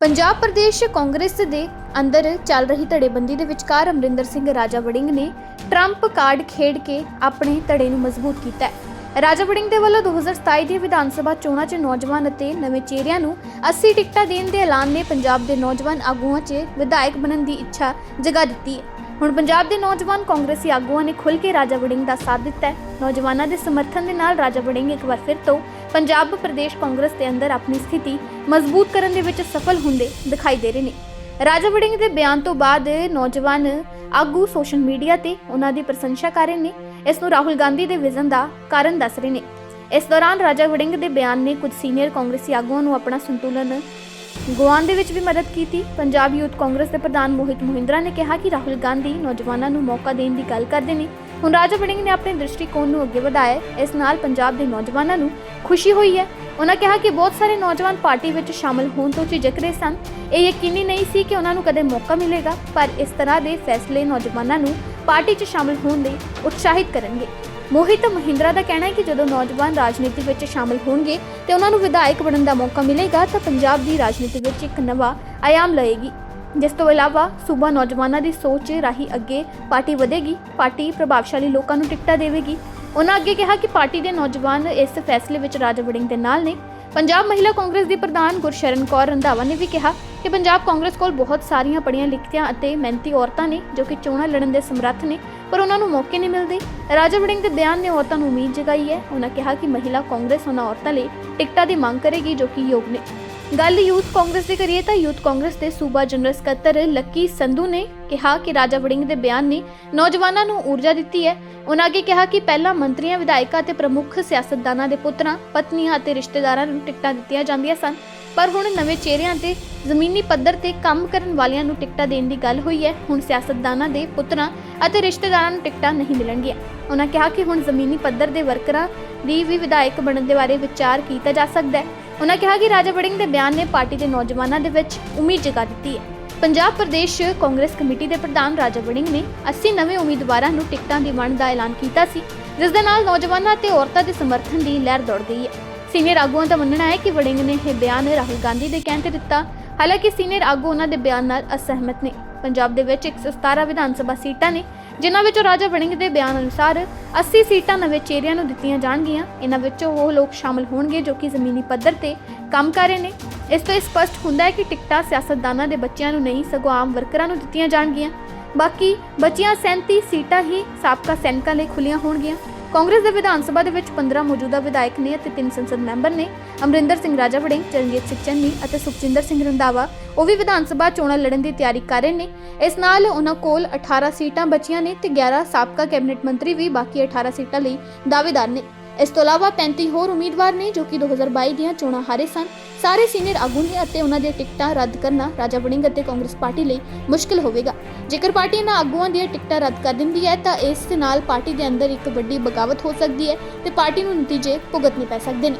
ਪੰਜਾਬ ਪ੍ਰਦੇਸ਼ ਕਾਂਗਰਸ ਦੇ ਅੰਦਰ ਚੱਲ ਰਹੀ ਧੜੇਬੰਦੀ ਦੇ ਵਿਚਕਾਰ ਅਮਰਿੰਦਰ ਸਿੰਘ ਰਾਜਾ ਵੜਿੰਗ ਨੇ ਟਰੰਪ ਕਾਰਡ ਖੇਡ ਕੇ ਆਪਣੇ ਧੜੇ ਨੂੰ ਮਜ਼ਬੂਤ ਕੀਤਾ ਹੈ। ਰਾਜਾ ਵੜਿੰਗ ਦੇ ਵੱਲੋਂ 2027 ਦੀ ਵਿਧਾਨ ਸਭਾ ਚੋਣਾਂ 'ਚ ਨੌਜਵਾਨ ਅਤੇ ਨਵੇਂ ਚਿਹਰਿਆਂ ਨੂੰ 80 ਟਿਕਟਾਂ ਦੇਣ ਦੇ ਐਲਾਨ ਨੇ ਪੰਜਾਬ ਦੇ ਨੌਜਵਾਨ ਆਗੂਆਂ 'ਚ ਵਿਧਾਇਕ ਬਣਨ ਦੀ ਇੱਛਾ ਜਗਾ ਦਿੱਤੀ ਹੈ। ਹੁਣ ਪੰਜਾਬ ਦੇ ਨੌਜਵਾਨ ਕਾਂਗਰਸੀ ਆਗੂਆਂ ਨੇ ਖੁੱਲ੍ਹ ਕੇ ਰਾਜਾ ਵੜਿੰਗ ਦਾ ਸਾਥ ਦਿੱਤਾ ਹੈ। ਨੌਜਵਾਨਾਂ ਦੇ ਸਮਰਥਨ ਦੇ ਨਾਲ ਰਾਜਾ ਵੜਿੰਗ ਇੱਕ ਵਾਰ ਫਿਰ ਤੋਂ ਪੰਜਾਬ ਪ੍ਰਦੇਸ਼ ਕਾਂਗਰਸ ਦੇ ਅੰਦਰ ਆਪਣੀ ਸਥਿਤੀ ਮਜ਼ਬੂਤ ਕਰਨ ਦੇ ਵਿੱਚ ਸਫਲ ਹੁੰਦੇ ਦਿਖਾਈ ਦੇ ਰਹੇ ਨੇ। ਰਾਜਾ ਵੜਿੰਗ ਦੇ ਬਿਆਨ ਤੋਂ ਬਾਅਦ ਨੌਜਵਾਨ ਆਗੂ ਸੋਸ਼ਲ ਮੀਡੀਆ ਤੇ ਉਹਨਾਂ ਦੀ ਪ੍ਰਸ਼ੰਸਾ ਕਰ ਰਹੇ ਨੇ। ਇਸ ਨੂੰ ਰਾਹੁਲ ਗਾਂਧੀ ਦੇ ਵਿਜ਼ਨ ਦਾ ਕਾਰਨ ਦੱਸ ਰਹੇ ਨੇ। ਇਸ ਦੌਰਾਨ ਰਾਜਾ ਵੜਿੰਗ ਦੇ ਬਿਆਨ ਨੇ ਕੁਝ ਸੀਨੀਅਰ ਕਾਂਗਰਸੀ ਆਗੂਆਂ ਨੂੰ ਆਪਣਾ ਸੰਤੁਲਨ ਗੁਆਉਣ ਦੇ ਵਿੱਚ ਵੀ ਮਦਦ ਕੀਤੀ। ਪੰਜਾਬ ਯੂਥ ਕਾਂਗਰਸ ਦੇ ਪ੍ਰਧਾਨ ਮੋਹਿਤ ਮੋਹਿੰਦਰਾ ਨੇ ਕਿਹਾ ਕਿ ਰਾਹੁਲ ਗਾਂਧੀ ਨੌਜਵਾਨਾਂ ਨੂੰ ਮੌਕਾ ਦੇਣ ਦੀ ਗੱਲ ਕਰਦੇ ਨੇ। ਹੁਣ ਰਾਜਾ ਵੜਿੰਗ ਨੇ ਆਪਣੇ ਦ੍ਰਿਸ਼ਟੀਕੋਣ ਨੂੰ ਅੱਗੇ ਵਧਾਇਆ ਇਸ ਨਾਲ ਪੰਜਾਬ ਦੇ ਨੌਜਵਾਨਾਂ ਨੂੰ ਖੁਸ਼ੀ ਹੋਈ ਹੈ। ਉਹਨਾਂ ਕਿਹਾ ਕਿ ਬਹੁਤ ਸਾਰੇ ਨੌਜਵਾਨ ਪਾਰਟੀ ਵਿੱਚ ਸ਼ਾਮਲ ਹੋਣ ਤੋਂ ਝਿਜਕ ਰਹੇ ਸਨ। ਇਹ ਯਕੀਨੀ ਨਹੀਂ ਸੀ ਕਿ ਉਹਨਾਂ ਨੂੰ ਕਦੇ ਮੌਕਾ ਮਿਲੇਗਾ, ਪਰ ਇਸ ਤਰ੍ਹਾਂ ਦੇ ਫੈਸਲੇ ਨੌਜਵਾਨਾਂ ਨੂੰ ਪਾਰਟੀ 'ਚ ਸ਼ਾਮਲ ਹੋਣ ਲਈ ਉਤਸ਼ਾਹਿਤ ਕਰਨਗੇ। ਮੋਹਿਤ ਮਹਿੰਦਰਾ ਦਾ ਕਹਿਣਾ ਹੈ ਕਿ ਜਦੋਂ ਨੌਜਵਾਨ ਰਾਜਨੀਤੀ ਵਿੱਚ ਸ਼ਾਮਲ ਹੋਣਗੇ ਤੇ ਉਹਨਾਂ ਨੂੰ ਵਿਧਾਇਕ ਬਣਨ ਦਾ ਮੌਕਾ ਮਿਲੇਗਾ, ਤਾਂ ਪੰਜਾਬ ਦੀ ਰਾਜਨੀਤੀ ਵਿੱਚ ਇੱਕ ਨਵਾਂ ਆਯਾਮ ਲਏਗੀ। ਜਿਸ ਤੋਂ ਇਲਾਵਾ ਸੂਬਾ ਨੌਜਵਾਨਾਂ ਦੀ ਸੋਚ ਰਾਹੀਂ ਅੱਗੇ ਪਾਰਟੀ ਵਧੇਗੀ, ਪਾਰਟੀ ਪ੍ਰਭਾਵਸ਼ਾਲੀ ਲੋਕਾਂ ਨੂੰ ਟਿਕਟਾਂ ਦੇਵੇਗੀ। ਉਹਨਾਂ ਅੱਗੇ ਕਿਹਾ ਕਿ ਪਾਰਟੀ ਦੇ ਨੌਜਵਾਨ ਇਸ ਫੈਸਲੇ ਵਿੱਚ ਰਾਜਾ ਵੜਿੰਗ ਦੇ ਨਾਲ ਨੇ। ਪੰਜਾਬ ਮਹਿਲਾ ਕਾਂਗਰਸ ਦੀ ਪ੍ਰਧਾਨ ਗੁਰਸ਼ਰਨ ਕੌਰ ਰੰਧਾਵਾ ਨੇ ਵੀ ਕਿਹਾ ਕਿ ਪੰਜਾਬ ਕਾਂਗਰਸ ਕੋਲ ਬਹੁਤ ਸਾਰੀਆਂ ਪੜ੍ਹੀਆਂ ਲਿਖਤੀਆਂ ਅਤੇ ਮਿਹਨਤੀ ਔਰਤਾਂ ਨੇ, ਜੋ ਕਿ ਚੋਣਾਂ ਲੜਨ ਦੇ ਸਮਰੱਥ ਨੇ ਪਰ ਉਹਨਾਂ ਨੂੰ ਮੌਕੇ ਨਹੀਂ ਮਿਲਦੇ। ਰਾਜਾ ਵੜਿੰਗ ਦੇ ਬਿਆਨ ਨੇ ਔਰਤਾਂ ਨੂੰ ਉਮੀਦ ਜਗਾਈ ਹੈ। ਉਹਨਾਂ ਕਿਹਾ ਕਿ ਮਹਿਲਾ ਕਾਂਗਰਸ ਉਹਨਾਂ ਔਰਤਾਂ ਲਈ ਟਿਕਟਾਂ ਦੀ ਮੰਗ ਕਰੇਗੀ ਜੋ ਕਿ ਯੋਗ ਨੇ। ਗੱਲ ਯੂਥ ਕਾਂਗਰਸ ਦੀ ਕਰੀਏ ਤਾਂ ਯੂਥ ਕਾਂਗਰਸ ਦੇ ਸੂਬਾ ਜਨਰਲ ਸਕੱਤਰ ਲੱਕੀ ਸੰਧੂ ਨੇ ਕਿਹਾ ਕਿ ਰਾਜਾ ਵੜਿੰਗ ਦੇ ਬਿਆਨ ਨੇ ਨੌਜਵਾਨਾਂ ਨੂੰ ਊਰਜਾ ਦਿੱਤੀ ਹੈ। ਉਹਨਾਂ ਅੱਗੇ ਕਿਹਾ ਕਿ ਪਹਿਲਾਂ ਮੰਤਰੀਆਂ, ਵਿਧਾਇਕਾਂ ਅਤੇ ਪ੍ਰਮੁੱਖ ਸਿਆਸਤਦਾਨਾਂ ਦੇ ਪੁੱਤਰਾਂ, ਪਤਨੀਆਂ ਅਤੇ ਰਿਸ਼ਤੇਦਾਰਾਂ ਨੂੰ ਟਿਕਟਾਂ ਦਿੱਤੀਆਂ ਜਾਂਦੀਆਂ ਸਨ। ਪਰ ਹੁਣ ਨਵੇਂ ਚਿਹਰਿਆਂ ਤੇ ਜ਼ਮੀਨੀ ਪੱਧਰ ਤੇ ਕੰਮ ਕਰਨ ਵਾਲਿਆਂ ਨੂੰ ਟਿਕਟਾਂ ਦੇਣ ਦੀ ਗੱਲ ਹੋਈ ਹੈ। ਹੁਣ ਸਿਆਸਤਦਾਨਾਂ ਦੇ ਪੁੱਤਰਾਂ ਅਤੇ ਰਿਸ਼ਤੇਦਾਰਾਂ ਨੂੰ ਟਿਕਟਾਂ ਨਹੀਂ ਮਿਲਣਗੀਆਂ। ਉਹਨਾਂ ਕਿਹਾ ਕਿ ਹੁਣ ਜ਼ਮੀਨੀ ਪੱਧਰ ਦੇ ਵਰਕਰਾਂ ਦੀ ਵੀ ਵਿਧਾਇਕ ਬਣਨ ਦੇ ਬਾਰੇ ਵਿਚਾਰ ਕੀਤਾ ਜਾ ਸਕਦਾ ਹੈ। ਉਹਨਾਂ ਕਿਹਾ ਕਿ ਰਾਜਾ ਵੜਿੰਗ ਦੇ ਬਿਆਨ ਨੇ ਪਾਰਟੀ ਦੇ ਨੌਜਵਾਨਾਂ ਦੇ ਵਿੱਚ ਉਮੀਦ ਜਗਾ ਦਿੱਤੀ ਹੈ। ਪੰਜਾਬ ਪ੍ਰਦੇਸ਼ ਕਾਂਗਰਸ ਕਮੇਟੀ ਦੇ ਪ੍ਰਧਾਨ ਰਾਜਾ ਵੜਿੰਗ ਨੇ 80 ਨਵੇਂ ਉਮੀਦਵਾਰਾਂ ਨੂੰ ਟਿਕਟਾਂ ਦੀ ਵੰਡ ਦਾ ਐਲਾਨ ਕੀਤਾ ਸੀ, ਜਿਸ ਦੇ ਨਾਲ ਨੌਜਵਾਨਾਂ ਅਤੇ ਔਰਤਾਂ ਦੇ ਸਮਰਥਨ ਦੀ ਲਹਿਰ ਦੌੜ ਗਈ ਹੈ। ਸੀਨੀਅਰ ਆਗੂਆਂ ਦਾ ਮੰਨਣਾ ਹੈ ਕਿ ਵੜਿੰਗ ਨੇ ਇਹ ਬਿਆਨ ਰਾਹੁਲ ਗਾਂਧੀ ਦੇ ਕਹਿਣ ਤੇ ਦਿੱਤਾ, ਹਾਲਾਂਕਿ ਸੀਨੀਅਰ ਆਗੂ ਉਹਨਾਂ ਦੇ ਬਿਆਨ ਨਾਲ ਅਸਹਿਮਤ ਨੇ। ਪੰਜਾਬ ਦੇ ਵਿੱਚ 117 ਵਿਧਾਨ ਸਭਾ ਸੀਟਾਂ ਨੇ ਜਿਨ੍ਹਾਂ ਵਿੱਚੋਂ ਰਾਜਾ ਵੜਿੰਗ ਦੇ ਬਿਆਨ ਅਨੁਸਾਰ 80 ਸੀਟਾਂ ਨਵੇਂ ਚਿਹਰਿਆਂ ਨੂੰ ਦਿੱਤੀਆਂ ਜਾਣਗੀਆਂ। ਇਹਨਾਂ ਵਿੱਚੋਂ ਉਹ ਲੋਕ ਸ਼ਾਮਲ ਹੋਣਗੇ ਜੋ ਕਿ ਜ਼ਮੀਨੀ ਪੱਧਰ ਤੇ ਕੰਮ ਕਰ ਰਹੇ ਨੇ। ਇਸ ਤੋਂ ਇਹ ਸਪਸ਼ਟ ਹੁੰਦਾ ਹੈ ਕਿ ਟਿਕਟਾਂ ਸਿਆਸਤਦਾਨਾਂ ਦੇ ਬੱਚਿਆਂ ਨੂੰ ਨਹੀਂ, ਸਗੋਂ ਆਮ ਵਰਕਰਾਂ ਨੂੰ ਦਿੱਤੀਆਂ ਜਾਣਗੀਆਂ। ਬਾਕੀ ਬਚੀਆਂ 37 ਸੀਟਾਂ ਹੀ ਸਾਬਕਾ ਸੈਨਿਕਾਂ ਲਈ ਖੁੱਲੀਆਂ ਹੋਣਗੀਆਂ। ਕਾਂਗਰਸ ਦੇ ਵਿਧਾਨ ਸਭਾ ਦੇ ਵਿੱਚ 15 ਮੌਜੂਦਾ ਵਿਧਾਇਕ ਨੇ ਅਤੇ ਤਿੰਨ ਸੰਸਦ ਮੈਂਬਰ ਨੇ, ਅਮਰਿੰਦਰ ਸਿੰਘ ਰਾਜਾ ਵੜਿੰਗ ਚਰਨਜੀਤ ਸਿੰਘ ਚੰਨੀ ਅਤੇ ਸੁਖਜਿੰਦਰ ਸਿੰਘ ਰੰਧਾਵਾ, ਉਹ ਵੀ ਵਿਧਾਨ ਸਭਾ ਚੋਣਾਂ ਲੜਨ ਦੀ ਤਿਆਰੀ ਕਰ ਰਹੇ ਨੇ। ਇਸ ਨਾਲ ਉਹਨਾਂ ਕੋਲ 18 ਸੀਟਾਂ ਬਚੀਆਂ ਨੇ ਤੇ 11 ਸਾਬਕਾ ਕੈਬਨਿਟ ਮੰਤਰੀ ਵੀ ਬਾਕੀ 18 ਸੀਟਾਂ ਲਈ ਦਾਅਵੇਦਾਰ ਨੇ। ਇਸ ਤੋਂ ਇਲਾਵਾ 35 ਹੋਰ ਉਮੀਦਵਾਰ ਨੇ ਜੋ ਕਿ 2022 ਦੀਆਂ ਚੋਣਾਂ ਹਾਰੇ ਸਨ। ਸਾਰੇ ਸੀਨੀਅਰ ਆਗੂ ਨੇ ਅਤੇ ਉਹਨਾਂ ਦੀਆਂ ਟਿਕਟਾਂ ਰੱਦ ਕਰਨਾ ਰਾਜਾ ਵੜਿੰਗ ਅਤੇ ਕਾਂਗਰਸ ਪਾਰਟੀ ਲਈ ਮੁਸ਼ਕਲ ਹੋਵੇਗਾ। ਜੇਕਰ ਪਾਰਟੀ ਇਹਨਾਂ ਆਗੂਆਂ ਦੀਆਂ ਟਿਕਟਾਂ ਰੱਦ ਕਰ ਦਿੰਦੀ ਹੈ, ਤਾਂ ਇਸ ਦੇ ਨਾਲ ਪਾਰਟੀ ਦੇ ਅੰਦਰ ਇੱਕ ਵੱਡੀ ਬਗਾਵਤ ਹੋ ਸਕਦੀ ਹੈ ਤੇ ਪਾਰਟੀ ਨੂੰ ਨਤੀਜੇ ਭੁਗਤਣੇ ਪੈ ਸਕਦੇ ਨੇ।